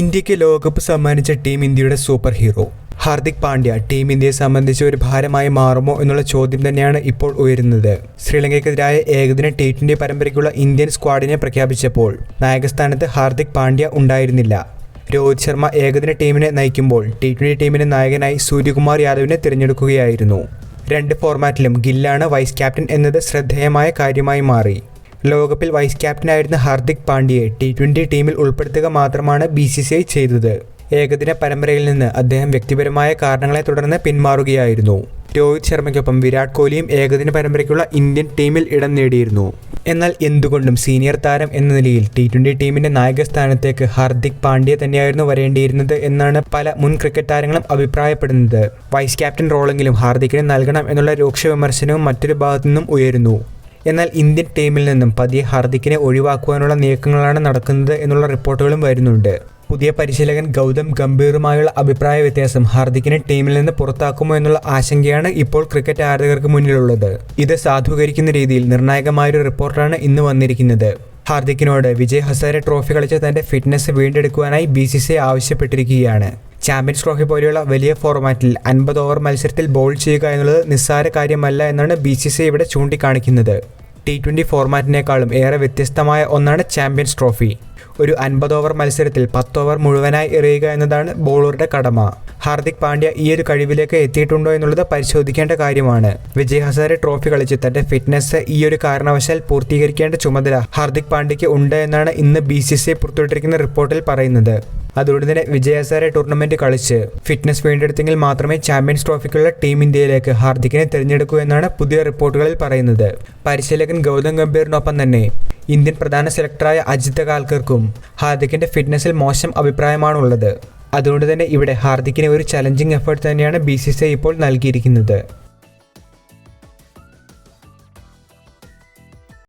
ഇന്ത്യയ്ക്ക് ലോകകപ്പ് സമ്മാനിച്ച ടീം ഇന്ത്യയുടെ super hero. Hardik Pandya team ഇന്ത്യയെ സംബന്ധിച്ച് ഒരു ഭാരമായി മാറുമോ എന്നുള്ള ചോദ്യം തന്നെയാണ് ഇപ്പോൾ ഉയരുന്നത്. ശ്രീലങ്കയ്ക്കെതിരായ ഏകദിന ടി ട്വന്റി പരമ്പരയ്ക്കുള്ള ഇന്ത്യൻ സ്ക്വാഡിനെ പ്രഖ്യാപിച്ചപ്പോൾ നായകസ്ഥാനത്ത് ഹാർദിക് പാണ്ഡ്യ ഉണ്ടായിരുന്നില്ല. രോഹിത് ശർമ്മ ഏകദിന ടീമിനെ നയിക്കുമ്പോൾ ടി ട്വന്റി ടീമിന്റെ നായകനായി സൂര്യകുമാർ യാദവിനെ തിരഞ്ഞെടുക്കുകയായിരുന്നു. രണ്ട് ഫോർമാറ്റിലും ഗില്ലാണ് വൈസ് ക്യാപ്റ്റൻ എന്നത് ശ്രദ്ധേയമായ കാര്യമായി മാറി. ലോകകപ്പിൽ വൈസ് ക്യാപ്റ്റനായിരുന്ന ഹാർദിക് പാണ്ഡ്യയെ ടി ട്വന്റി ടീമിൽ ഉൾപ്പെടുത്തുക മാത്രമാണ് ബി സി സി ഐ ചെയ്തത്. ഏകദിന പരമ്പരയിൽ നിന്ന് അദ്ദേഹം വ്യക്തിപരമായ കാരണങ്ങളെ തുടർന്ന് പിന്മാറുകയായിരുന്നു. രോഹിത് ശർമ്മയ്ക്കൊപ്പം വിരാട് കോഹ്ലിയും ഏകദിന പരമ്പരയ്ക്കുള്ള ഇന്ത്യൻ ടീമിൽ ഇടം നേടിയിരുന്നു. എന്നാൽ എന്തുകൊണ്ടും സീനിയർ താരം എന്ന നിലയിൽ ടി ട്വന്റി ടീമിന്റെ നായക സ്ഥാനത്തേക്ക് ഹാർദിക് പാണ്ഡ്യ തന്നെയായിരുന്നു വരേണ്ടിയിരുന്നത് എന്നാണ് പല മുൻ ക്രിക്കറ്റ് താരങ്ങളും അഭിപ്രായപ്പെടുന്നത്. വൈസ് ക്യാപ്റ്റൻ റോളെങ്കിലും ഹാർദിക്കിന് നൽകണം എന്നുള്ള രൂക്ഷ വിമർശനവും മറ്റൊരു ഭാഗത്തു നിന്നും ഉയരുന്നു. എന്നാൽ ഇന്ത്യൻ ടീമിൽ നിന്നും പതിയെ ഹാർദിക്കിനെ ഒഴിവാക്കുവാനുള്ള നീക്കങ്ങളാണ് നടക്കുന്നത് എന്നുള്ള റിപ്പോർട്ടുകളും വരുന്നുണ്ട്. പുതിയ പരിശീലകൻ ഗൗതം ഗംഭീറുമായുള്ള അഭിപ്രായ വ്യത്യാസം ഹാർദിക്കിനെ ടീമിൽ നിന്ന് പുറത്താക്കുമോ എന്നുള്ള ആശങ്കയാണ് ഇപ്പോൾ ക്രിക്കറ്റ് ആരാധകർക്ക് മുന്നിലുള്ളത്. ഇത് സാധൂകരിക്കുന്ന രീതിയിൽ നിർണായകമായൊരു റിപ്പോർട്ടാണ് ഇന്ന് വന്നിരിക്കുന്നത്. ഹാർദിക്കിനോട് വിജയ് ഹസാരെ ട്രോഫി കളിച്ച തന്റെ ഫിറ്റ്നസ് വീണ്ടെടുക്കുവാനായി ബി സി സി ആവശ്യപ്പെട്ടിരിക്കുകയാണ്. ചാമ്പ്യൻസ് ട്രോഫി പോലെയുള്ള വലിയ ഫോർമാറ്റിൽ അൻപത് ഓവർ മത്സരത്തിൽ ബോൾ ചെയ്യുക എന്നുള്ളത് നിസ്സാര കാര്യമല്ല എന്നാണ് ബി സി സി ഇവിടെ ചൂണ്ടിക്കാണിക്കുന്നത്. ടി ട്വന്റി ഫോർമാറ്റിനേക്കാളും ഏറെ വ്യത്യസ്തമായ ഒന്നാണ് ചാമ്പ്യൻസ് ട്രോഫി ഒരു അൻപത് ഓവർ മത്സരത്തിൽ പത്ത് ഓവർ മുഴുവനായി എറിയുക എന്നതാണ് ബോളറുടെ കടമ. ഹാർദിക് പാണ്ഡ്യ ഈ ഒരു കഴിവിലേക്ക് എത്തിയിട്ടുണ്ടോ എന്നുള്ളത് പരിശോധിക്കേണ്ട കാര്യമാണ്. വിജയ് ഹസാരെ ട്രോഫി കളിച്ച് തന്റെ ഫിറ്റ്നസ് ഈ ഒരു കാരണവശാൽ പൂർത്തീകരിക്കേണ്ട ചുമതല ഹാർദിക് പാണ്ഡ്യയ്ക്ക് ഉണ്ട് എന്നാണ് ഇന്ന് ബി സി സി പുറത്തുവിട്ടിരിക്കുന്ന റിപ്പോർട്ടിൽ പറയുന്നത്. അതുകൊണ്ട് തന്നെ വിജയസാര ടൂർണമെന്റ് കളിച്ച് ഫിറ്റ്നസ് വീണ്ടെടുത്തെങ്കിൽ മാത്രമേ ചാമ്പ്യൻസ് ട്രോഫിക്കുള്ള ടീം ഇന്ത്യയിലേക്ക് ഹാർദിക്കിനെ തിരഞ്ഞെടുക്കൂ എന്നാണ് പുതിയ റിപ്പോർട്ടുകളിൽ പറയുന്നത്. പരിശീലകൻ ഗൗതം ഗംഭീറിനൊപ്പം തന്നെ ഇന്ത്യൻ പ്രധാന സെലക്ടറായ അജിത് കാൽക്കർക്കും ഹാർദിക്കിന്റെ ഫിറ്റ്നസിൽ മോശം അഭിപ്രായമാണുള്ളത്. അതുകൊണ്ട് തന്നെ ഇവിടെ ഹാർദിക്കിനെ ഒരു ചലഞ്ചിങ് എഫേർട്ട് തന്നെയാണ് ബി ഇപ്പോൾ നൽകിയിരിക്കുന്നത്.